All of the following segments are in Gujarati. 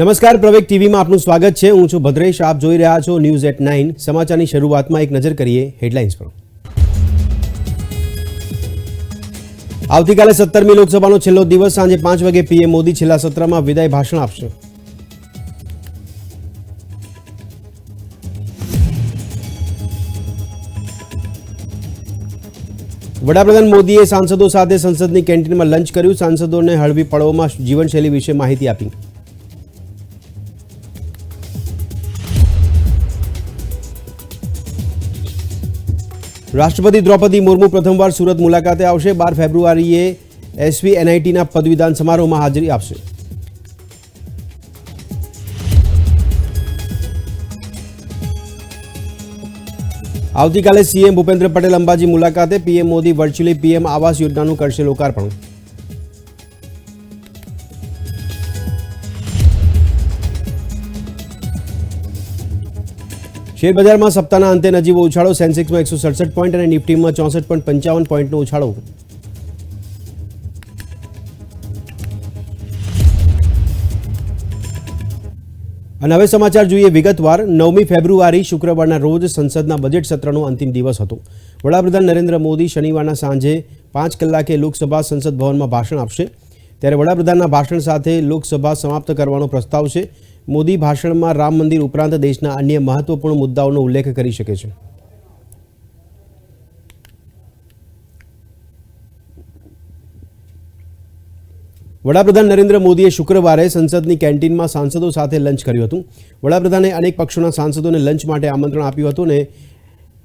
નમસ્કાર પ્રવેક ટીવીમાં આપનું સ્વાગત છે. હું છું ભદ્રેશ. આપ જોઈ રહ્યા છો ન્યૂઝ એટ નાઇન. સમાચારની શરૂઆતમાં એક નજર કરીએ હેડલાઇન્સ પર. આવતીકાલે સત્તરમી લોકસભાનો છેલ્લો દિવસ, સાંજે પાંચ વાગે પીએમ મોદી છેલ્લા સત્રમાં વિદાય ભાષણ આપશે. વડાપ્રધાન મોદીએ સાંસદો સાથે સંસદની કેન્ટીનમાં લંચ કર્યું. સાંસદોને હળવી પળોમાં જીવનશૈલી વિશે માહિતી આપી. રાષ્ટ્રપતિ દ્રૌપદી મુર્મુ પ્રથમવાર સુરત મુલાકાતે આવશે. બાર ફેબ્રુઆરીએ એસવી એનઆઈટીના પદવીદાન સમારોહમાં હાજરી આપશે. આવતીકાલે સીએમ ભૂપેન્દ્ર પટેલ અંબાજી મુલાકાતે પીએમ મોદી વર્ચ્યુઅલી પીએમ આવાસ યોજનાનું કરશે લોકાર્પણ. શેરબજારમાં સપ્તાહના અંતે નજીવો ઉછાળો, સેન્સેક્સમાં એકસો સડસઠ પોઈન્ટ અને નિફ્ટીમાં ચોસઠ પોઈન્ટ પંચાવન પોઈન્ટનો ઉછાળો. અને હવે સમાચાર જોઈએ વિગતવાર. નવમી ફેબ્રુઆરી, શુક્રવારના રોજ સંસદના બજેટ સત્રનો અંતિમ દિવસ હતો. વડાપ્રધાન નરેન્દ્ર મોદી શનિવારના સાંજે પાંચ કલાકે લોકસભા સંસદ ભવનમાં ભાષણ આપશે. ત્યારે વડાપ્રધાનના ભાષણ સાથે લોકસભા સમાપ્ત કરવાનો પ્રસ્તાવ છે. મોદી ભાષણમાં રામ મંદિર ઉપરાંત દેશના અન્ય મહત્વપૂર્ણ મુદ્દાઓનો ઉલ્લેખ કરી શકે છે. વડાપ્રધાન નરેન્દ્ર મોદીએ શુક્રવારે સંસદની કેન્ટીનમાં સાંસદો સાથે લંચ કર્યું હતું. વડાપ્રધાને અનેક પક્ષોના સાંસદોને લંચ માટે આમંત્રણ આપ્યું હતું અને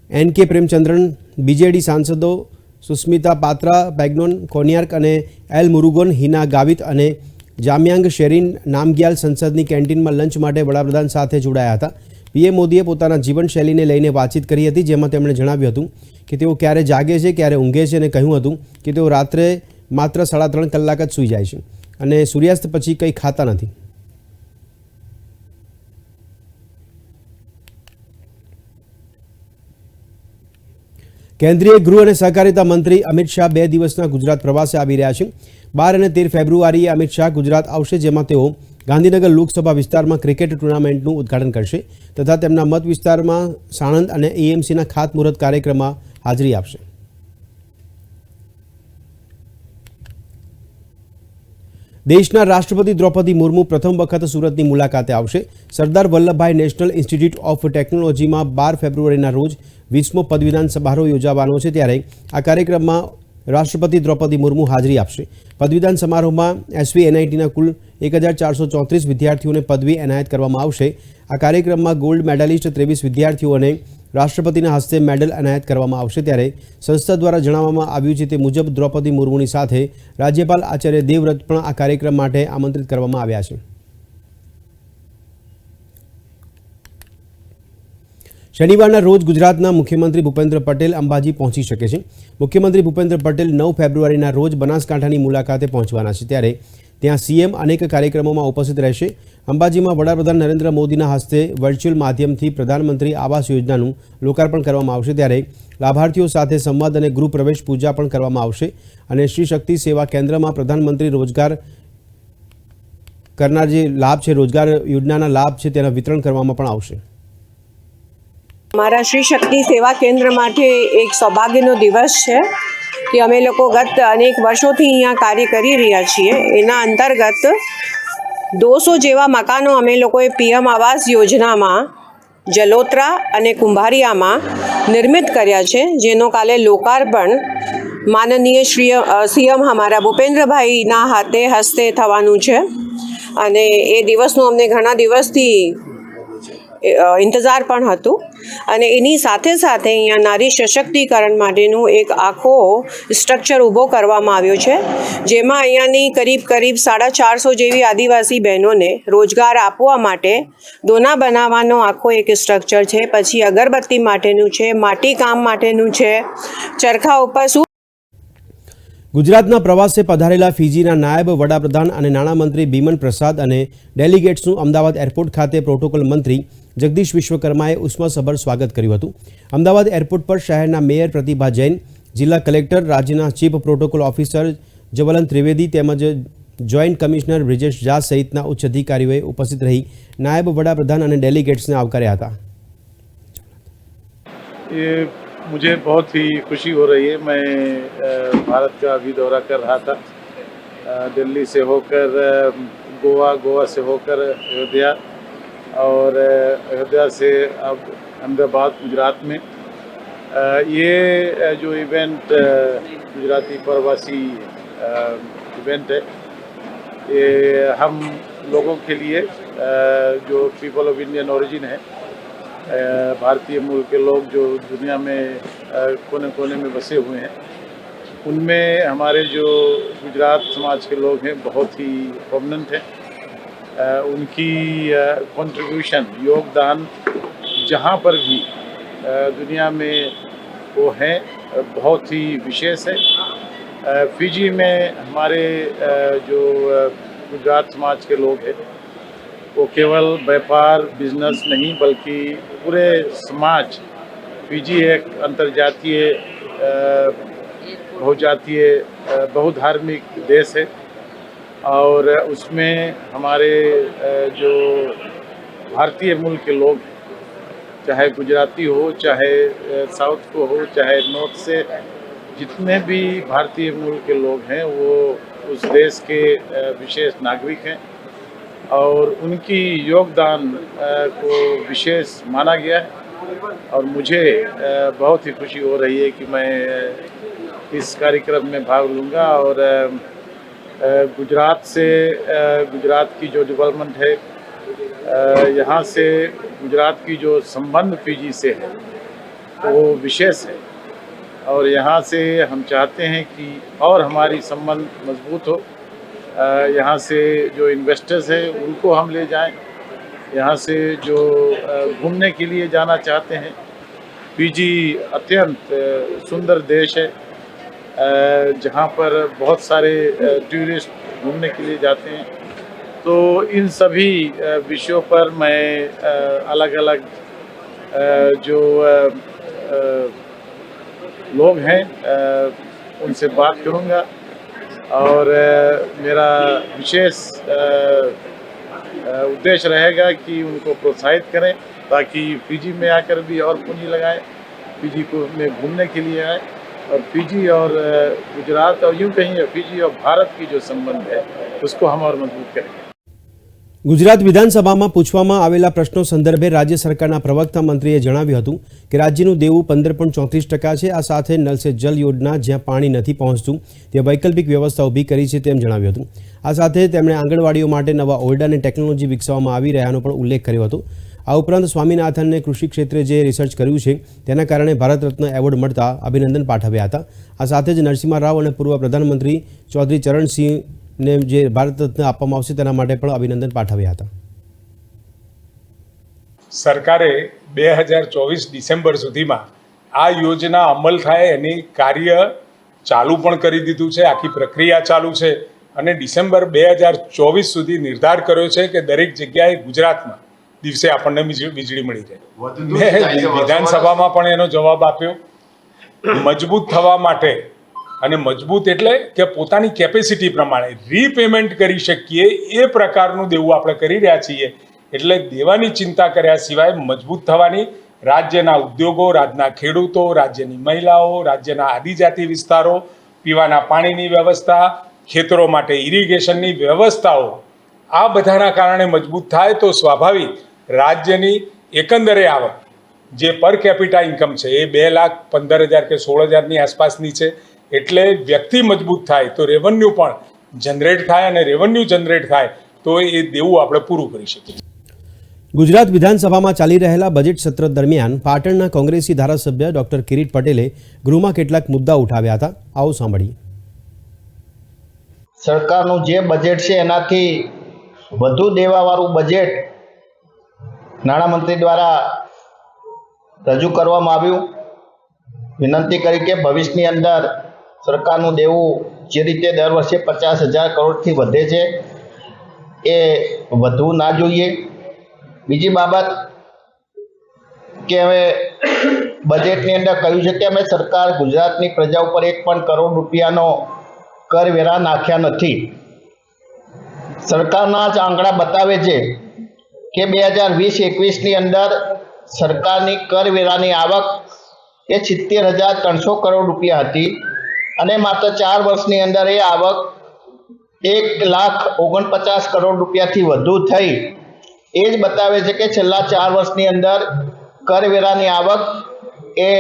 એન કે પ્રેમચંદ્રન, બીજેડી સાંસદો સુસ્મિતા પાત્રા બેગ્નોન કોનિયાર્ક અને એલ મુરુગોન, હિના ગાવિત અને જામ્યાંગ શેરીન નામગ્યાલ સંસદની કેન્ટીનમાં લંચ માટે વડાપ્રધાન સાથે જોડાયા હતા. પીએમ મોદીએ પોતાના જીવનશૈલીને લઈને વાતચીત કરી હતી, જેમાં તેમણે જણાવ્યું હતું કે તેઓ ક્યારે જાગે છે, ક્યારે ઊંઘે છે અને કહ્યું હતું કે તેઓ રાત્રે માત્ર સાડા ત્રણ કલાક જ સૂઈ જાય છે અને સૂર્યાસ્ત પછી કંઈ ખાતા નથી. કેન્દ્રીય ગૃહ અને સહકારિતા મંત્રી અમિત શાહ બે દિવસના ગુજરાત પ્રવાસે આવી રહ્યા છે. બાર અને તેર ફેબ્રુઆરીએ અમિત શાહ ગુજરાત આવશે, જેમાં તેઓ ગાંધીનગર લોકસભા વિસ્તારમાં ક્રિકેટ ટુર્નામેન્ટનું ઉદ્ઘાટન કરશે તથા તેમના મત વિસ્તારમાં સાણંદ અને એએમસીના ખાતમુહૂર્ત કાર્યક્રમમાં હાજરી આપશે. દેશના રાષ્ટ્રપતિ દ્રૌપદી મુર્મુ પ્રથમ વખત સુરતની મુલાકાતે આવશે. Sardar Vallabhbhai national institute of ટેકનોલોજીમાં બાર ફેબ્રુઆરીના રોજ વીસમો પદવીદાન સમારોહ યોજાવાનો છે ત્યારે આ કાર્યક્રમમાં રાષ્ટ્રપતિ દ્રૌપદી મુર્મુ હાજરી આપશે. પદવીદાન સમારોહમાં એસવી, એનઆઈટીના કુલ એક હજાર ચારસો ચોત્રીસ વિદ્યાર્થીઓને પદવી એનાયત કરવામાં આવશે. આ કાર્યક્રમમાં ગોલ્ડ મેડાલિસ્ટ ત્રેવીસ વિદ્યાર્થીઓને રાષ્ટ્રપતિના હસ્તે મેડલ એનાયત કરવામાં આવશે. ત્યારે સંસ્થા દ્વારા જણાવવામાં આવ્યું છે તે મુજબ દ્રૌપદી મુર્મુની સાથે રાજ્યપાલ આચાર્ય દેવવ્રત પણ આ કાર્યક્રમ માટે આમંત્રિત કરવામાં આવ્યા છે. શનિવારના રોજ ગુજરાતના મુખ્યમંત્રી ભૂપેન્દ્ર પટેલ અંબાજી પહોંચી શકે છે. મુખ્યમંત્રી ભૂપેન્દ્ર પટેલ નવ ફેબ્રુઆરીના રોજ બનાસકાંઠાની મુલાકાતે પહોંચવાના છે. ત્યારે ત્યાં સીએમ અનેક કાર્યક્રમોમાં ઉપસ્થિત રહેશે. અંબાજીમાં વડાપ્રધાન નરેન્દ્ર મોદીના હસ્તે વર્ચ્યુઅલ માધ્યમથી પ્રધાનમંત્રી આવાસ યોજનાનું લોકાર્પણ કરવામાં આવશે. ત્યારે લાભાર્થીઓ સાથે સંવાદ અને ગૃહ પ્રવેશ પૂજા પણ કરવામાં આવશે અને શ્રી શક્તિ સેવા કેન્દ્રમાં પ્રધાનમંત્રી રોજગાર કરનાર જે લાભ છે, રોજગાર યોજનાના લાભ છે, તેના વિતરણ કરવામાં પણ આવશે. અમારા શ્રી શક્તિ સેવા કેન્દ્ર માટે એક સૌભાગ્યનો દિવસ છે કે અમે લોકો ગત અનેક વર્ષોથી અહીંયા કાર્ય કરી રહ્યા છીએ. એના અંતર્ગત દોસો જેવા મકાનો અમે લોકોએ પીએમ આવાસ યોજનામાં, જલોત્રા અને કુંભારિયામાં નિર્મિત કર્યા છે, જેનો કાલે લોકાર્પણ માનનીય શ્રી સીએમ અમારા ભૂપેન્દ્રભાઈના હાથે હસ્તે થવાનું છે. અને એ દિવસનું અમને ઘણા દિવસથી ઇંતજાર પણ હતું. અને એની સાથે સાથે અહીંયા નારી સશક્તિકરણ માટેનું એક આખો સ્ટ્રક્ચર ઊભો કરવામાં આવ્યો છે, જેમાં અહીંયાની કરીબ કરીબ સાડા ચારસો જેવી આદિવાસી બહેનોને રોજગાર આપવા માટે દોના બનાવવાનો આખો એક સ્ટ્રક્ચર છે. પછી અગરબત્તી માટેનું છે માટીકામ માટેનું છે, ચરખા ઉપર શું ગુજરાતના પ્રવાસે પધારેલા ફીજીના નાયબ વડાપ્રધાન અને નાણામંત્રી બિમન પ્રસાદ અને ડેલિગેટ્સનું અમદાવાદ એરપોર્ટ ખાતે પ્રોટોકોલ મંત્રી જગદીશ વિશ્વકર્માએ ઉષ્માસભર સ્વાગત કર્યું હતું અમદાવાદ એરપોર્ટ પર શહેરના મેયર પ્રતિભા જૈન જિલ્લા કલેક્ટર રાજ્યના chief protocol officer Jwalan Trivedi તેમજ જોઈન્ટ કમિશનર બ્રિજેશ ઝા સહિતના ઉચ્ચ અધિકારીઓએ ઉપસ્થિત રહી નાયબ વડાપ્રધાન અને ડેલિગેટ્સને આવકાર્યા હતા ये मुझे बहुत ही खुशी हो रही है मैं अ, भारत का अभी दौरा कर रहा था अ, दिल्ली से होकर अ, गोवा गोवा से होकर अयोध्या और अ, अयोध्या से अब अहमदाबाद गुजरात में अ, ये अ, जो इवेंट अ, गुजराती प्रवासी अ, इवेंट है ये हम लोगों के लिए अ, जो पीपल ऑफ इंडियन ओरिजिन है अ, भारतीय मूल के लोग जो दुनिया में अ, कोने कोने में बसे हुए हैं उनमें हमारे जो गुजरात समाज के लोग हैं बहुत ही प्रोमिनेंट हैं अ, उनकी कंट्रीब्यूशन योगदान जहाँ पर भी अ, दुनिया में वो हैं अ, बहुत ही विशेष है अ, फिजी में हमारे अ, जो अ, गुजरात समाज के लोग हैं वो केवल व्यापार बिजनेस नहीं बल्कि पूरे समाज फिजी एक अंतर्जातीय अ, बहुजातीय अ, बहुधार्मिक देश है और उसमें हमारे जो भारतीय मूल के लोग, चाहे गुजराती हो, चाहे साउथ को हो, चाहे नॉर्थ से, जितने भी भारतीय मूल के लोग हैं, वो उस देश के विशेष नागरिक हैं और उनकी योगदान को विशेष माना गया है और मुझे बहुत ही खुशी हो रही है कि मैं इस कार्यक्रम में भाग लूँगा और गुजरात से अ, गुजरात की जो डेवलपमेंट है अ, यहाँ से गुजरात की जो संबंध फीजी से है वो विशेष है और यहाँ से हम चाहते हैं कि और हमारी संबंध मजबूत हो अ, यहाँ से जो इन्वेस्टर्स हैं उनको हम ले जाएं यहाँ से जो अ, घूमने के लिए जाना चाहते हैं फीजी अत्यंत अ, सुंदर देश है अ, जहाँ पर बहुत सारे अ, टूरिस्ट घूमने के लिए जाते हैं तो इन सभी अ, विषयों पर मैं अलग अलग जो अ, अ, लोग हैं अ, उनसे बात करूंगा और अ, मेरा विशेष अ, अ, उद्देश्य रहेगा कि उनको प्रोत्साहित करें ताकि फीजी में आकर भी और पूंजी लगाएं फीजी को में घूमने के लिए आए और फीजी और अ, गुजरात और यूं कहीं फीजी और भारत की जो संबंध है उसको हम और मजबूत करेंगे ગુજરાત વિધાનસભામાં પૂછવામાં આવેલા પ્રશ્નો સંદર્ભે રાજ્ય સરકારના પ્રવક્તા મંત્રીએ જણાવ્યું હતું કે રાજ્યનું દેવું પંદર પોઈન્ટ ચોત્રીસ ટકા છે આ સાથે નલ સે જલ યોજના જ્યાં પાણી નથી પહોંચતું ત્યાં વૈકલ્પિક વ્યવસ્થા ઊભી કરી છે તેમ જણાવ્યું હતું આ સાથે તેમણે આંગણવાડીઓ માટે નવા ઓરડા અને ટેકનોલોજી વિકસાવવામાં આવી રહ્યાનો પણ ઉલ્લેખ કર્યો હતો આ ઉપરાંત સ્વામિનાથનને કૃષિ ક્ષેત્રે જે રિસર્ચ કર્યું છે, તેના કારણે ભારત રત્ન એવોર્ડ મળતા અભિનંદન પાઠવ્યા હતા. આ સાથે જ નરસિંહ રાવ અને પૂર્વ પ્રધાનમંત્રી ચૌધરી ચરણસિંહને જે ભારત રત્ન આપવામાં આવશે, તેના માટે પણ અભિનંદન પાઠવ્યા હતા. સરકારે બે હજાર ચોવીસ ડિસેમ્બર સુધીમાં આ યોજના અમલ થાય એની કાર્ય ચાલુ પણ કરી દીધું છે, આખી પ્રક્રિયા ચાલુ છે અને ડિસેમ્બર બે હજાર ચોવીસ સુધી નિર્ધાર કર્યો છે કે દરેક જગ્યાએ ગુજરાતમાં દિવસે આપણને વીજળી મળી જાય. વિધાનસભામાં પણ એનો જવાબ આપ્યો. મજબૂત થવા માટે અને મજબૂત એટલે કે પોતાની કેપેસિટી પ્રમાણે રીપેમેન્ટ કરી શકીએ એ પ્રકારનું દેવું આપણે કરી રહ્યા છીએ. એટલે દેવાની ચિંતા કર્યા સિવાય મજબૂત થવાની રાજ્યના ઉદ્યોગો રાજ્યના ખેડૂતો રાજ્યની મહિલાઓ રાજ્યના આદિજાતિ વિસ્તારો પીવાના પાણીની વ્યવસ્થા ખેતરો માટે ઇરિગેશનની વ્યવસ્થાઓ આ બધાના કારણે મજબૂત થાય તો સ્વાભાવિક રાજ્યની એકંદરે આવક જે પર કેપિટા ઇન્કમ છે એ બે લાખ પંદર હજાર કે સોળ હજારની આસપાસની છે. એટલે વ્યક્તિ મજબૂત થાય તો રેવન્યુ પણ જનરેટ થાય અને રેવન્યુ જનરેટ થાય તો એ દેવું આપણે પૂરું કરી શકીએ. ગુજરાત વિધાનસભામાં ચાલી રહેલા બજેટ સત્ર દરમિયાન પાટણના કોંગ્રેસી ધારાસભ્ય ડોક્ટર કિરીટ પટેલે ગૃહમાં કેટલાક મુદ્દા ઉઠાવ્યા હતા. આવો સાંભળીએ. સરકારનું જે બજેટ છે એનાથી વધુ દેવાવાળું બજેટ નાણામંત્રી દ્વારા રજૂ કરવામાં આવ્યું. વિનંતી કરી કે ભવિષ્યની અંદર સરકારનું દેવું જે રીતે દર વર્ષે પચાસ હજાર કરોડથી વધે છે, એ વધવું ના જોઈએ. બીજી બાબત કે હવે બજેટની અંદર કહ્યું છે કે અમે સરકાર ગુજરાતની પ્રજા ઉપર એક પણ કરોડ રૂપિયાનો કરવેરા નાખ્યા નથી. સરકારના જ આંકડા બતાવે છે કે બે હજાર વીસ એકવીસની અંદર સરકારની કરવેરાની આવક એ સિત્તેર હજાર ત્રણસો કરોડ રૂપિયા હતી અને માત્ર ચાર વર્ષની અંદર એ આવક એક લાખ ઓગણપચાસ કરોડ રૂપિયાથી વધુ થઈ. એ જ બતાવે છે કે છેલ્લા ચાર વર્ષની અંદર કરવેરાની આવક એ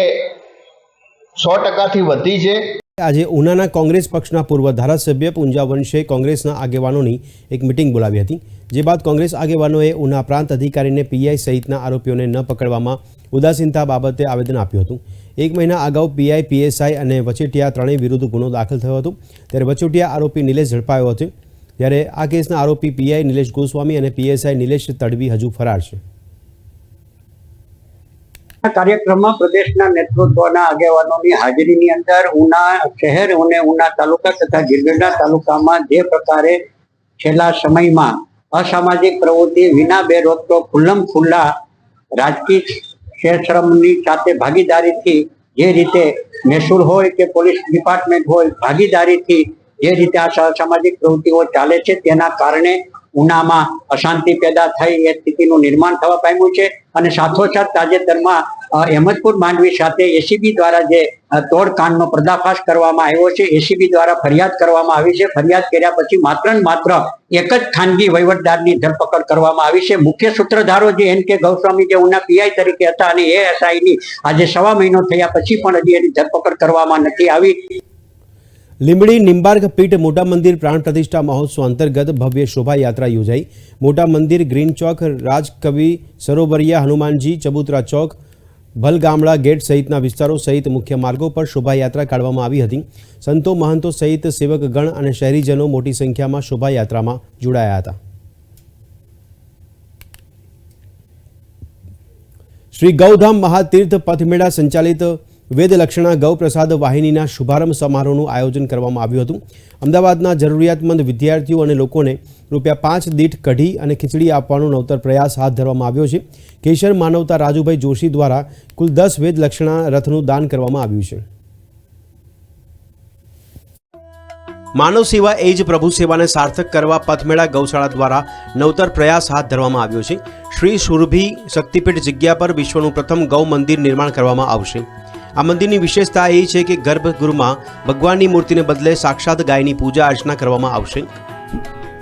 સો ટકાથી વધી છે. આજે ઉનાના કોંગ્રેસ પક્ષના પૂર્વ ધારાસભ્ય પૂંજા વંશે કોંગ્રેસના આગેવાનોની એક મિટિંગ બોલાવી હતી, જે બાદ કોંગ્રેસ આગેવાનોએ ઉના પ્રાંત અધિકારીને પીઆઈ સહિતના આરોપીઓને ન પકડવામાં ઉદાસીનતા બાબતે આવેદન આપ્યું હતું. એક મહિના અગાઉ પીઆઈ પીએસઆઈ અને વચેટિયા ત્રણેય વિરુદ્ધ ગુનો દાખલ થયો હતો. ત્યારે વચોટિયા આરોપી નિલેશ ઝડપાયો હતો. ત્યારે આ કેસના આરોપી પીઆઈ નિલેશ ગોસ્વામી અને પીએસઆઈ નિલેશ તડવી હજુ ફરાર છે. કાર્યક્રમમાં પ્રદેશના નેતૃત્વના આગેવાનોની હાજરીની અંદર ઉના શહેર અને ઉના તાલુકા તથા ગીરગઢડા તાલુકામાં જે પ્રકારે છેલ્લા સમયમાં અસામાજિક પ્રવૃત્તિ વિના બે રોકટોક ખુલ્લમ ખુલ્લા રાજકીય ક્ષેત્રની સાથે ભાગીદારીથી જે રીતે મહેસૂલ હોય કે પોલીસ ડિપાર્ટમેન્ટ હોય, ભાગીદારીથી જે રીતે આ સામાજિક પ્રવૃત્તિઓ ચાલે છે તેના કારણે ઉનામાં અશાંતિ પેદા થઈ એ સ્થિતિનું નિર્માણ થવા પામ્યું છે. અને સાથોસાથ તાજેતરમાં અહેમદપુર માંડવી સાથે એસીબી દ્વારા જે તોડકાંડનો પર્દાફાશ કરવામાં આવ્યો છે, એસીબી દ્વારા ફરિયાદ કરવામાં આવી છે. ફરિયાદ કર્યા પછી માત્ર ને માત્ર એક જ ખાનગી વહીવટદારની ધરપકડ કરવામાં આવી છે. મુખ્ય સૂત્રધારો જે એન કે ગૌસ્વામી જે ઉના પીઆઈ તરીકે હતા અને એએસઆઈની આજે સવા મહિનો થયા પછી પણ હજી એની ધરપકડ કરવામાં નથી આવી. લીંબડી નિંબાર્ક પીઠ મોટા મંદિર પ્રાણ પ્રતિષ્ઠા મહોત્સવ અંતર્ગત ભવ્ય શોભાયાત્રા યોજાઈ. મોટા મંદિર, ગ્રીન ચોક, રાજકવિ સરોવરિયા, હનુમાનજી, ચબુતરા ચોક, ભલગામડા ગેટ સહિતના વિસ્તારો સહિત મુખ્ય માર્ગો પર શોભાયાત્રા કાઢવામાં આવી હતી. સંતો મહંતો સહિત સેવકગણ અને શહેરીજનો મોટી સંખ્યામાં શોભાયાત્રામાં જોડાયા હતા. શ્રી ગૌધામ મહાતીર્થ પથમેળા સંચાલિત વેદલક્ષણા ગૌ પ્રસાદ વાહિનીના શુભારંભ સમારોહનું આયોજન કરવામાં આવ્યું હતું. અમદાવાદના જરૂરિયાતમંદ વિદ્યાર્થીઓ અને લોકોને રૂપિયા પાંચ દીઠ કઢી અને ખીચડી આપવાનો નવતર પ્રયાસ હાથ ધરવામાં આવ્યો છે. કેશર માનવતા રાજુભાઈ જોશી દ્વારા કુલ દસ વેદલક્ષણા રથનું દાન કરવામાં આવ્યું છે. માનવ સેવા એ જ પ્રભુ સેવાને સાર્થક કરવા પથમેળા ગૌશાળા દ્વારા નવતર પ્રયાસ હાથ ધરવામાં આવ્યો છે. શ્રી સુરભી શક્તિપીઠ જગ્યા પર વિશ્વનું પ્રથમ ગૌ મંદિર નિર્માણ કરવામાં આવશે. આ મંદિરની વિશેષતા એ છે કે ગર્ભગૃહમાં ભગવાનની મૂર્તિને બદલે સાક્ષાત ગાયની પૂજા અર્ચના કરવામાં આવશે.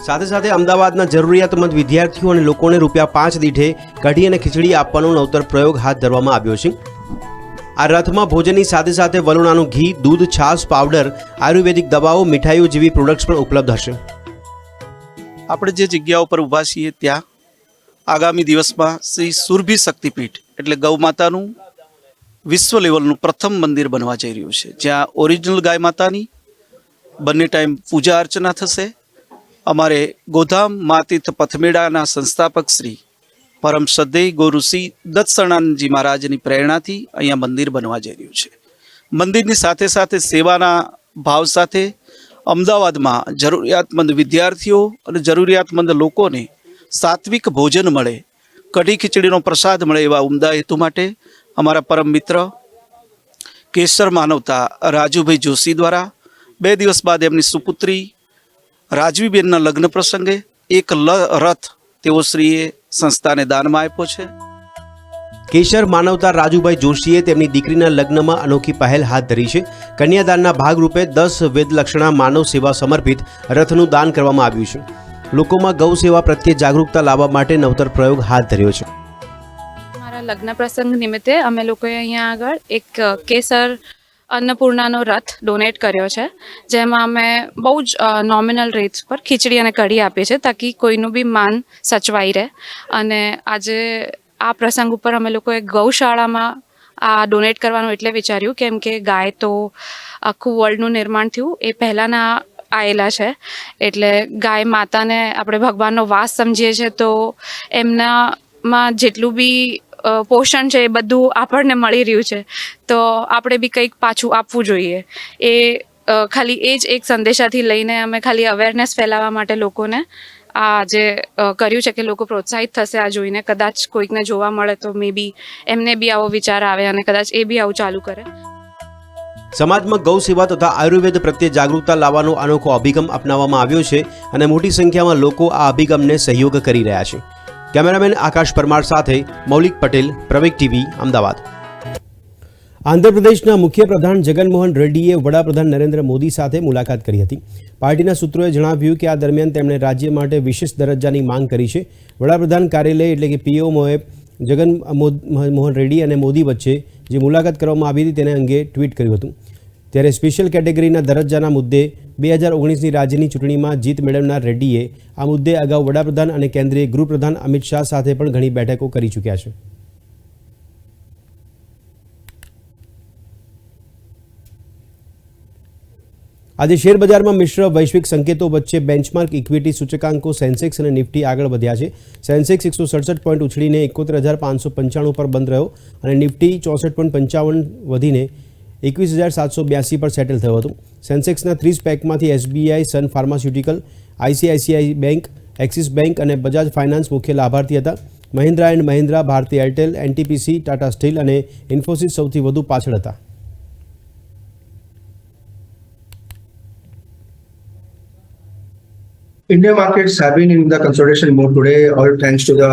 સાથે સાથે અમદાવાદના જરૂરિયાતમંદ વિદ્યાર્થીઓ અને લોકોને રૂપિયા પાંચ દીઠે કઢી અને ખીચડી આપવાનો નવતર પ્રયોગ હાથ ધરવામાં આવ્યો છે. આ રથમાં ભોજનની સાથે સાથે વલોણાનું ઘી, દૂધ, છાશ, પાવડર, આયુર્વેદિક દવાઓ, મીઠાઈઓ જેવી પ્રોડક્ટ્સ પણ ઉપલબ્ધ હશે. આપણે જે જગ્યા ઉપર ઊભા છીએ ત્યાં આગામી દિવસમાં શ્રી સુરભી શક્તિપીઠ, એટલે ગૌ માતાનું વિશ્વ લેવલનું પ્રથમ મંદિર બનવા જઈ રહ્યું છે. જ્યાં ઓરિજિનલ ગાય માતાની બંને ટાઈમ પૂજા અર્ચના થશે. અમારે ગોધામ માતીર્થ પથમેળાના સંસ્થાપક શ્રી પરમ શ્રદ્ધેય ગોઋષિ દત્તસણાનંદજી મહારાજની પ્રેરણાથી અહીંયા મંદિર બનવા જઈ રહ્યું છે. મંદિરની સાથે સાથે સેવાના ભાવ સાથે અમદાવાદમાં જરૂરિયાતમંદ વિદ્યાર્થીઓ અને જરૂરિયાતમંદ લોકોને સાત્વિક ભોજન મળે, કઢી ખીચડીનો પ્રસાદ મળે એવા ઉમદા હેતુ માટે અમારા પરમ મિત્ર, કેસર માનવતા રાજુભાઈ જોશી દ્વારા બે દિવસ બાદ એમની સુપુત્રી રાજવીબેનના લગ્ન પ્રસંગે એક રથ તેઓ શ્રીએ સંસ્થાને દાનમાં આપ્યો છે. કેશર માનવતા રાજુભાઈ જોશીએ તેમની દીકરીના લગ્નમાં અનોખી પહેલ હાથ ધરી છે. કન્યાદાનના ભાગરૂપે દસ વેદલક્ષણા માનવ સેવા સમર્પિત રથનું દાન કરવામાં આવ્યું છે. લોકોમાં ગૌ સેવા પ્રત્યે જાગૃતતા લાવવા માટે નવતર પ્રયોગ હાથ ધર્યો છે. લગ્ન પ્રસંગ નિમિત્તે અમે લોકોએ અહીંયા આગળ એક કેસર અન્નપૂર્ણાનો રથ ડોનેટ કર્યો છે. જેમાં અમે બહુ જ નોમિનલ રેટ્સ પર ખીચડી અને કઢી આપીએ છીએ તાકી કોઈનું બી માન સચવાઈ રહે. અને આજે આ પ્રસંગ ઉપર અમે લોકોએ ગૌશાળામાં આ ડોનેટ કરવાનું એટલે વિચાર્યું કેમ કે ગાય તો આખું વર્લ્ડનું નિર્માણ થયું, એ પહેલાંના આવેલા છે. એટલે ગાય માતાને આપણે ભગવાનનો વાસ સમજીએ છીએ તો એમનામાં જેટલું બી પોષણ છે એ બધું આપણને મળી રહ્યું છે. તો આપણે બી કંઈક પાછું આપવું જોઈએ. એ ખાલી એ જ એક સંદેશાથી લઈને અમે ખાલી અવેરનેસ ફેલાવવા માટે લોકોને આ જે કર્યું છે કે લોકો પ્રોત્સાહિત થશે આ જોઈને, કદાચ કોઈકને જોવા મળે તો મે બી એમને બી આવો વિચાર આવે અને કદાચ એ બી આવું ચાલુ કરે. સમાજમાં ગૌ સેવા તથા આયુર્વેદ પ્રત્યે જાગૃતતા લાવવાનો અનોખો અભિગમ અપનાવવામાં આવ્યો છે અને મોટી સંખ્યામાં લોકો આ અભિગમને સહયોગ કરી રહ્યા છે. કેમેરામેન આકાશ પરમાર સાથે મૌલિક પટેલ, પ્રવેગ ટીવી, અમદાવાદ. આંધ્રપ્રદેશના મુખ્ય પ્રધાન જગનમોહન રેડ્ડીએ વડાપ્રધાન નરેન્દ્ર મોદી સાથે મુલાકાત કરી હતી. પાર્ટીના સૂત્રોએ જણાવ્યું કે આ દરમિયાન તેમણે રાજ્ય માટે વિશેષ દરજ્જાની માંગ કરી છે. વડાપ્રધાન કાર્યાલય એટલે કે પીએમઓએ જગન મોહન રેડ્ડી અને મોદી વચ્ચે જે મુલાકાત કરવામાં આવી હતી તેને અંગે ટ્વીટ કર્યું હતું. ત્યારે સ્પેશિયલ કેટેગરીના દરજ્જાના મુદ્દે બે હજાર ઓગણીસની રાજ્યની ચૂંટણીમાં જીત મેળવનાર રેડ્ડીએ આ મુદ્દે અગાઉ વડાપ્રધાન અને કેન્દ્રીય ગૃહપ્રધાન અમિત શાહ સાથે પણ ઘણી બેઠકો કરી ચૂક્યા છે. આજે શેર બજારમાં મિશ્ર વૈશ્વિક સંકેતો વચ્ચે બેન્ચમાર્ક ઇક્વિટી સૂચકાંકો સેન્સેક્સ અને નિફ્ટી આગળ વધ્યા છે. સેન્સેક્સ એકસો સડસઠ પોઈન્ટ ઉછળીને એકોતેર હજાર પાંચસો પંચાણું પર બંધ રહ્યો અને નિફ્ટી ચોસઠ પોઈન્ટ પંચાવન વધીને એકવીસ હજાર સાતસો બ્યાસી પર સેટલ થયો હતો. સેન્સેક્સના ત્રીસ પેકમાંથી SBI Sun pharmaceutical ICICI bank Axis bank અને બજાજ ફાઇનાન્સ મુખ્ય લાભાર્થી હતા. Mahindra and Mahindra Bharti Airtel NTPC Tata steel અને ઇન્ફોસિસ સૌથી વધુ પાછળ હતા. India markets have been in the consolidation mode today, all thanks to the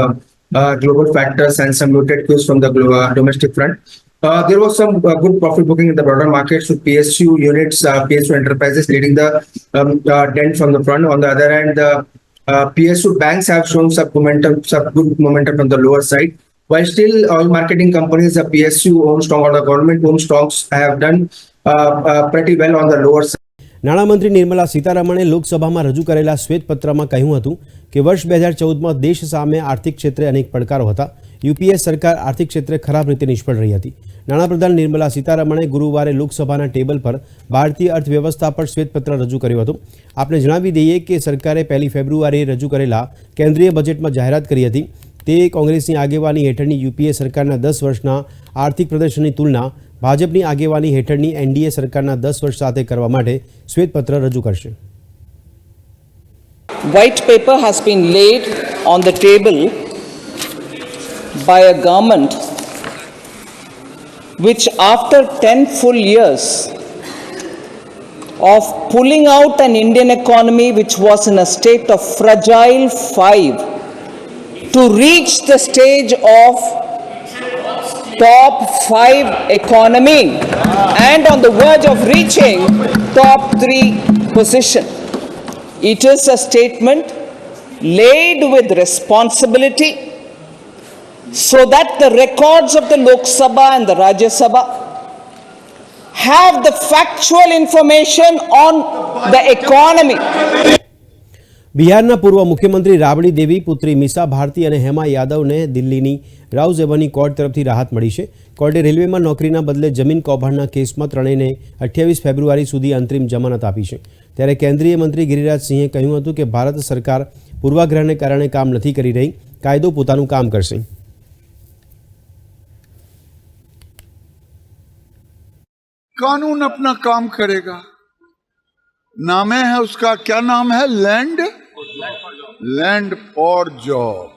uh, global factors and some muted cues from the glo- uh, domestic front. Uh, there was some uh, good profit booking in the broader markets with PSU units, uh, PSU enterprises leading the um, uh, dent from the front. On the other hand, the uh, PSU banks have shown some momentum, some good momentum from the lower side. While still oil marketing companies, the PSU owned stock or the government owned stocks have done uh, uh, pretty well on the lower side. નાણામંત્રી નિર્મલા સીતારમણે લોકસભામાં રજૂ કરેલા શ્વેતપત્રમાં કહ્યું હતું કે વર્ષ બે હજાર ચૌદમાં દેશ સામે આર્થિક ક્ષેત્રે અનેક પડકારો હતા. યુપીએ સરકાર આર્થિક ક્ષેત્રે ખરાબ રીતે નિષ્ફળ રહી હતી. નાણાપ્રધાન નિર્મલા સીતારમણે ગુરુવારે લોકસભાના ટેબલ પર ભારતીય અર્થવ્યવસ્થા પર શ્વેતપત્ર રજૂ કર્યું હતું. આપણે જણાવી દઈએ કે સરકારે પહેલી ફેબ્રુઆરીએ રજૂ કરેલા કેન્દ્રીય બજેટમાં જાહેરાત કરી હતી. તે કોંગ્રેસની આગેવાની હેઠળની યુપીએ સરકારના દસ વર્ષના આર્થિક પ્રદર્શનની તુલના ભાજપની આગેવાની હેઠળની એનડીએ સરકારના દસ વર્ષ સાથે કરવા માટે શ્વેતપત્ર રજૂ કરશે white paper has been laid on the table by a government which, after 10 full years of pulling out an Indian economy which was in a state of fragile five, to reach the stage of top five economy and on the verge of reaching top three position. It is a statement laid with responsibility so that the records of the Lok Sabha and the Rajya Sabha have the factual information on the economy. બિહારના પૂર્વ મુખ્યમંત્રી રાબડી દેવી, પુત્રી મીસા ભારતી અને હેમા યાદવને દિલ્હીની રાવ ઝેબાની કોર્ટ તરફથી રાહત મળી છે. કોર્ટે રેલવેમાં નોકરીના બદલે જમીન કૌભાંડના કેસમાં ત્રણેયને અઠ્યાવીસ ફેબ્રુઆરી સુધી અંતરિમ જમાનત આપી છે. ત્યારે કેન્દ્રીય મંત્રી ગિરિરાજસિંહે કહ્યું હતું કે ભારત સરકાર પૂર્વાગ્રહને કારણે કામ નથી કરી રહી, કાયદો પોતાનું કામ કરશે. કાનૂન અપના કામ કરેગા. નામે હૈ ઉસકા ક્યા નામ હૈ? લેન્ડ लैंड फॉर जॉब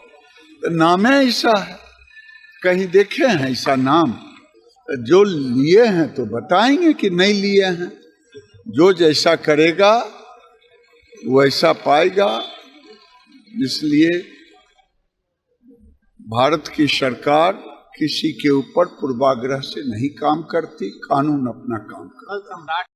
नामे ऐसा है। कहीं देखे हैं ऐसा नाम? जो लिए हैं तो बताएँगे कि नहीं लिए हैं। जो जैसा करेगा वैसा पाएगा। इसलिए भारत की सरकार किसी के ऊपर पूर्वाग्रह से नहीं काम करती, कानून अपना काम करता।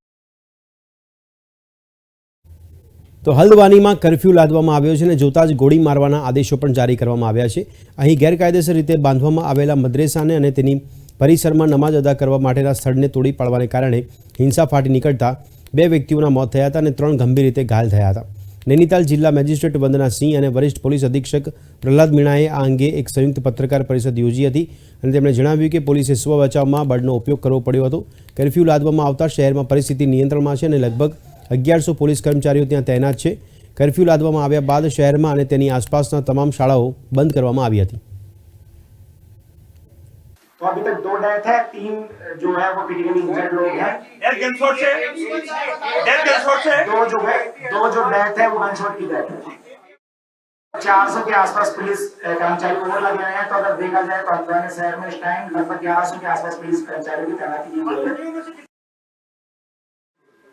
તો હલ્દવાનીમાં કરફ્યુ લાદવામાં આવ્યો છે અને જોતા જ ગોળી મારવાના આદેશો પણ જારી કરવામાં આવ્યા છે. અહીં ગેરકાયદેસર રીતે બાંધવામાં આવેલા મદ્રેસાને અને તેની પરિસરમાં નમાજ અદા કરવા માટેના સ્થળને તોડી પાડવાને કારણે હિંસા ફાટી નીકળતા બે વ્યક્તિઓના મોત થયા હતા અને ત્રણ ગંભીર રીતે ઘાયલ થયા હતા. નૈનીતાલ જિલ્લા મેજિસ્ટ્રેટ વંદના સિંહ અને વરિષ્ઠ પોલીસ અધિક્ષક પ્રહલાદ મીણાએ આ અંગે એક સંયુક્ત પત્રકાર પરિષદ યોજી હતી અને તેમણે જણાવ્યું કે પોલીસે સ્વ બચાવમાં બળનો ઉપયોગ કરવો પડ્યો હતો. કરફ્યુ લાદવામાં આવતા શહેરમાં પરિસ્થિતિ નિયંત્રણમાં છે અને લગભગ અગિયારસો પોલીસ કર્મચારીઓ ત્યાં તૈનાત છે કરફ્યુ લાદવામાં આવ્યા બાદ શહેરમાં અને તેની આસપાસના તમામ શાળાઓ બંધ કરવામાં આવી હતી तो अभी तक दो डेथ है तीन जो है वो क्रिटिकली इंजर्ड लोग हैं दो जो है दो जो डेथ है वो गनशॉट की डेथ है चार सौ के आसपास पुलिस अ, कर्मचारी और लगे हुए हैं तो अगर देखा जाए तो हल्द्वानी शहर में इस टाइम लगभग ग्यारह सौ के आसपास पुलिस कर्मचारियों की तैनाती की गई है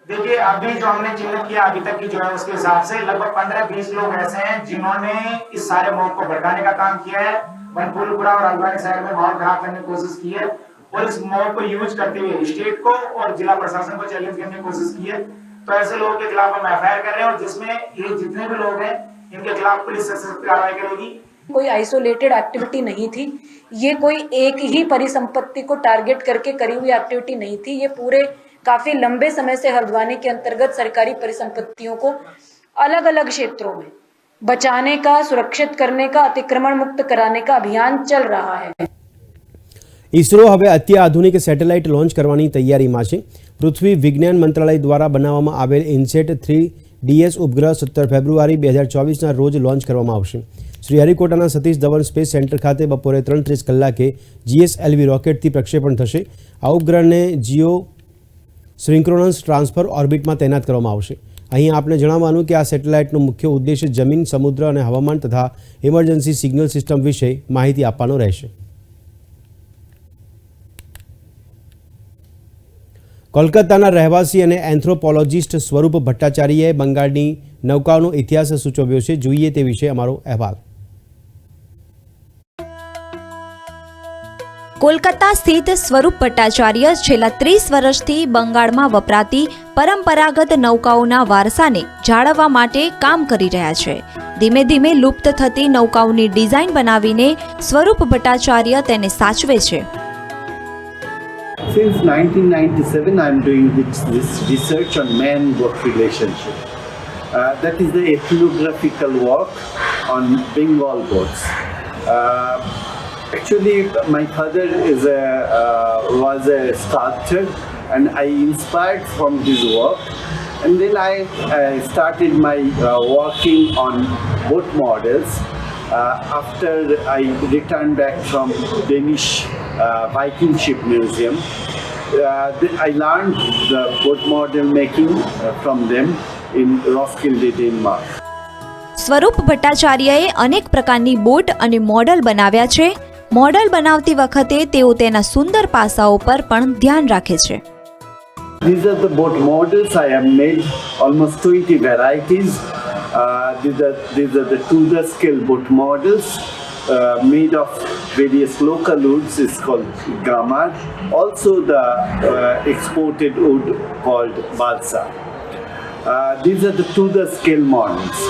देखिए, अभी जो हमने चिन्हित किया, अभी तक की जो है उसके हिसाब से लगभग पंद्रह बीस लोग ऐसे हैं जिन्होंने इस सारे मॉब को भड़काने का काम किया है। बनपुरपुरा और अलवानी साइड में माहौल खराब करने की कोशिश की है और इस मॉब को यूज़ करते हुए स्टेट को और जिला प्रशासन को चैलेंज करने की कोशिश की है। तो ऐसे लोगों के खिलाफ हम एफआईआर कर रहे हैं और जिसमें ये जितने भी लोग हैं, इनके खिलाफ पुलिस सख्त कार्रवाई करेगी। कोई आइसोलेटेड एक्टिविटी नहीं थी। ये कोई एक ही परिसंपत्ति को टारगेट करके करी हुई एक्टिविटी नहीं थी। ये पूरे काफी लंबे समय से हल्द्वानी के अंतर्गत सरकारी परिसंपत्तियों को अलग अलग क्षेत्रों में बचाने का सुरक्षित करने का अतिक्रमण मुक्त कराने का अभियान चल रहा है ઇસરો હવે અત્યાધુનિક સેટેલાઇટ લોન્ચ કરવાની તૈયારીમાં છે પૃથ્વી વિજ્ઞાન મંત્રાલય દ્વારા બનાવવામાં આવેલ ઇન્સેટ થ્રી ડીએસ ઉપગ્રહ સત્તર ફેબ્રુઆરી બે હજાર ચોવીસના રોજ લોન્ચ કરવામાં આવશે શ્રીહરિકોટાના સતીશ ધવન સ્પેસ સેન્ટર ખાતે બપોરે ત્રણ ત્રીસ કલાકે જીએસએલવી રોકેટથી પ્રક્ષેપણ થશે આ ઉપગ્રહને જીઓ સિન્ક્રોનસ ટ્રાન્સફર ઓર્બિટમાં તૈનાત કરવામાં આવશે. અહીં આપણે જણાવવાનું કે આ સેટેલાઇટનો મુખ્ય ઉદ્દેશ જમીન, સમુદ્ર અને હવામાન તથા ઇમરજન્સી સિગ્નલ સિસ્ટમ વિશે માહિતી આપવાનો રહેશે. કોલકાતાના રહેવાસી અને એન્થ્રોપોલોજિસ્ટ સ્વરૂપ ભટ્ટાચાર્યએ બંગાળની નૌકાઓનો ઇતિહાસ સૂચવ્યો છે. જોઈએ તે વિશે અમારો અહેવાલ. કોલકાતા સ્થિત સ્વરૂપ ભટ્ટાચાર્ય છેલ્લા ત્રીસ વર્ષથી બંગાળમાં વપરાતી પરંપરાગત નૌકાઓના વારસાને જાળવવા માટે કામ કરી રહ્યા છે ધીમે ધીમે લુપ્ત થતી નૌકાઓની ડિઝાઇન બનાવીને સ્વરૂપ ભટ્ટાચાર્ય તેને સાચવે છે Since 1997, I'm doing this, this research on man-work relationship. Uh, that is the ethnographical work on Bengal boats. Uh, actually, my father is a, uh, was a sculptor, and I inspired from his work. And then I uh, started my uh, working on boat models. Uh, after I returned back from Danish uh, Viking ship museum, uh, th- I learned the boat model making uh, from them in Roskilde, Denmark. સ્વરૂપ ભટ્ટાચાર્યએ અનેક પ્રકારની બોટ અને મોડલ બનાવ્યા છે મોડલ બનાવતી વખતે તેઓ તેના સુંદર પાસાઓ પર પણ ધ્યાન રાખે છે These are the boat models I have made, almost 20 varieties. Uh, these, are, these are the Tudor scale boat models uh, made of various local woods, it's called gamar. Also the uh, exported wood called balsa. Uh, these are the Tudor scale models.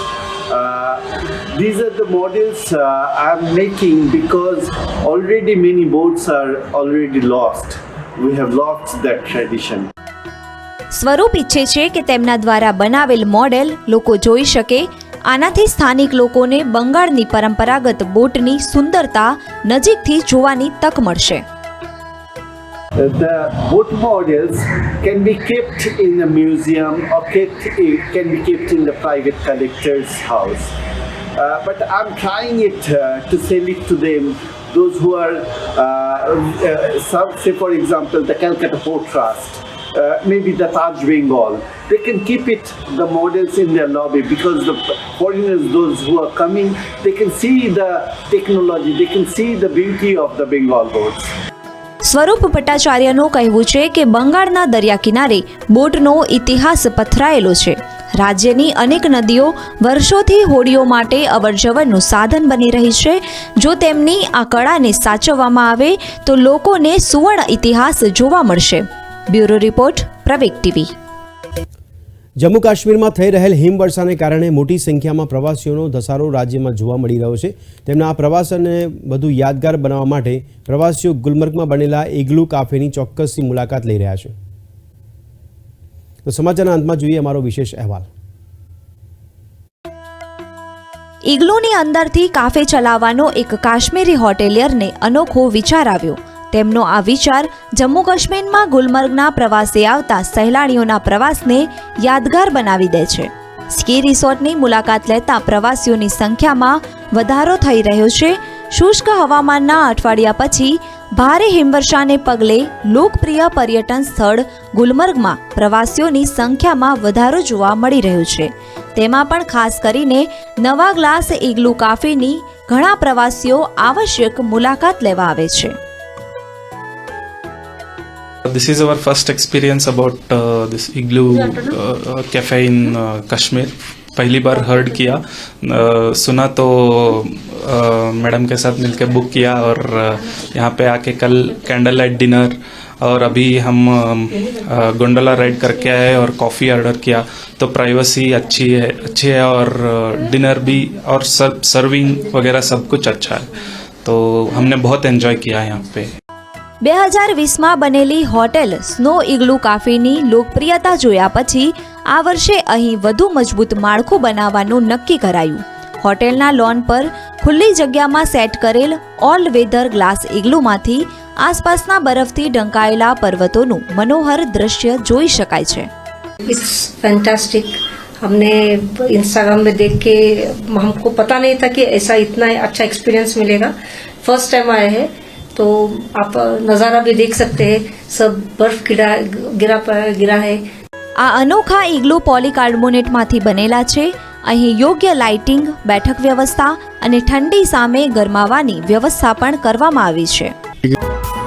Uh, these are the models uh, I'm making because already many boats are already lost. We have lost that tradition. સ્વરૂપ ઈચ્છે છે કે તેમના દ્વારા બનાવેલ મોડેલ લોકો જોઈ શકે આનાથી સ્થાનિક લોકોને બંગાળની પરંપરાગત બોટની સુંદરતા નજીકથી જોવાની તક મળશે Uh, the boat models can be kept in a museum or kept, can be kept in the private collector's house. Uh, but I'm trying it uh, to sell it to them, those who are, uh, uh, some, say for example, the Calcutta Port Trust, uh, maybe the Taj Bengal. They can keep it, the models in their lobby because the foreigners, those who are coming, they can see the technology, they can see the beauty of the Bengal boats. સ્વરૂપ ભટ્ટાચાર્યનું કહેવું છે કે બંગાળના દરિયા કિનારે બોટનો ઇતિહાસ પથરાયેલો છે. રાજ્યની અનેક નદીઓ વર્ષોથી હોડીઓ માટે અવરજવરનું સાધન બની રહી છે. જો તેમની આ કળાને સાચવવામાં આવે, તો લોકોને સુવર્ણ ઇતિહાસ જોવા મળશે. બ્યુરો રિપોર્ટ પ્રવેક ટીવી. જમ્મુ કાશ્મીરમાં થઈ રહેલ હિમવર્ષાને કારણે મોટી સંખ્યામાં પ્રવાસીઓનો ધસારો રાજ્યમાં જોવા મળી રહ્યો છે. તેમના આ પ્રવાસને વધુ યાદગાર બનાવવા માટે પ્રવાસીઓ ગુલમર્ગમાં બનેલા ઇગ્લુ કાફેની ચોક્કસથી મુલાકાત લઈ રહ્યા છે. તો સમાચારના અંતમાં જોઈએ અમારો વિશેષ અહેવાલ. ઇગ્લુની અંદરથી કાફે ચલાવવાનો એક કાશ્મીરી હોટેલિયરને અનોખો વિચાર આવ્યો. તેમનો આ વિચાર જમ્મુ કાશ્મીરમાં ગુલમર્ગના પ્રવાસે આવતા સહેલાણીઓના પ્રવાસને યાદગાર બનાવી દે છે. સ્કી રિસોર્ટની મુલાકાત લેતા પ્રવાસીઓની સંખ્યામાં વધારો થઈ રહ્યો છે. શુષ્ક હવામાનના અઠવાડિયા પછી ભારે હિમવર્ષાને પગલે લોકપ્રિય પર્યટન સ્થળ ગુલમર્ગમાં પ્રવાસીઓની સંખ્યામાં વધારો જોવા મળી રહ્યો છે. તેમાં પણ ખાસ કરીને નવા ગ્લાસ ઇગ્લુ કાફેની ઘણા પ્રવાસીઓ આવશ્યક મુલાકાત લેવા આવે છે. This is our first experience about uh, this igloo uh, uh, cafe in uh, Kashmir. पहली बार हर्ड किया। Uh, सुना तो मैडम के साथ मिलकर बुक किया और uh, यहाँ पे आके कल कैंडल लाइट डिनर और अभी हम गोंडोला राइड करके आए और कॉफ़ी ऑर्डर किया। तो प्राइवेसी अच्छी है अच्छी है और डिनर भी और सर्व सर्विंग वगैरह सब कुछ अच्छा है। तो हमने बहुत एंजॉय किया यहाँ पे। બે હજાર વીસમાં બનેલી હોટેલ સ્નો ઇગ્લુ કાફેની લોકપ્રિયતા જોયા પછી આ વર્ષે અહીં વધુ મજબૂત માળખું બનાવવાનું નક્કી કરાયું હોટેલના લોન પર ખુલ્લી જગ્યામાં સેટ કરેલ ઓલ વેધર ગ્લાસ ઇગ્લુમાંથી આસપાસના બરફથી ઢંકાયેલા પર્વતોનું મનોહર દ્રશ્ય જોઈ શકાય છે इट्स फैंटास्टिक हमने इंस्टाग्राम में देख के हमको पता नहीं था कि ऐसा इतना अच्छा एक्सपीरियंस मिलेगा फर्स्ट टाइम आए हैं तो आप नज़ारा भी देख सकते हैं सब बर्फ गिरा गिरा गिरा है આ અનોખા ઇગ્લુ પોલીકાર્બોનેટમાંથી બનેલા છે અહીં યોગ્ય લાઇટિંગ બેઠક વ્યવસ્થા અને ઠંડી સામે ગરમાવાની વ્યવસ્થા પણ કરવામાં આવી છે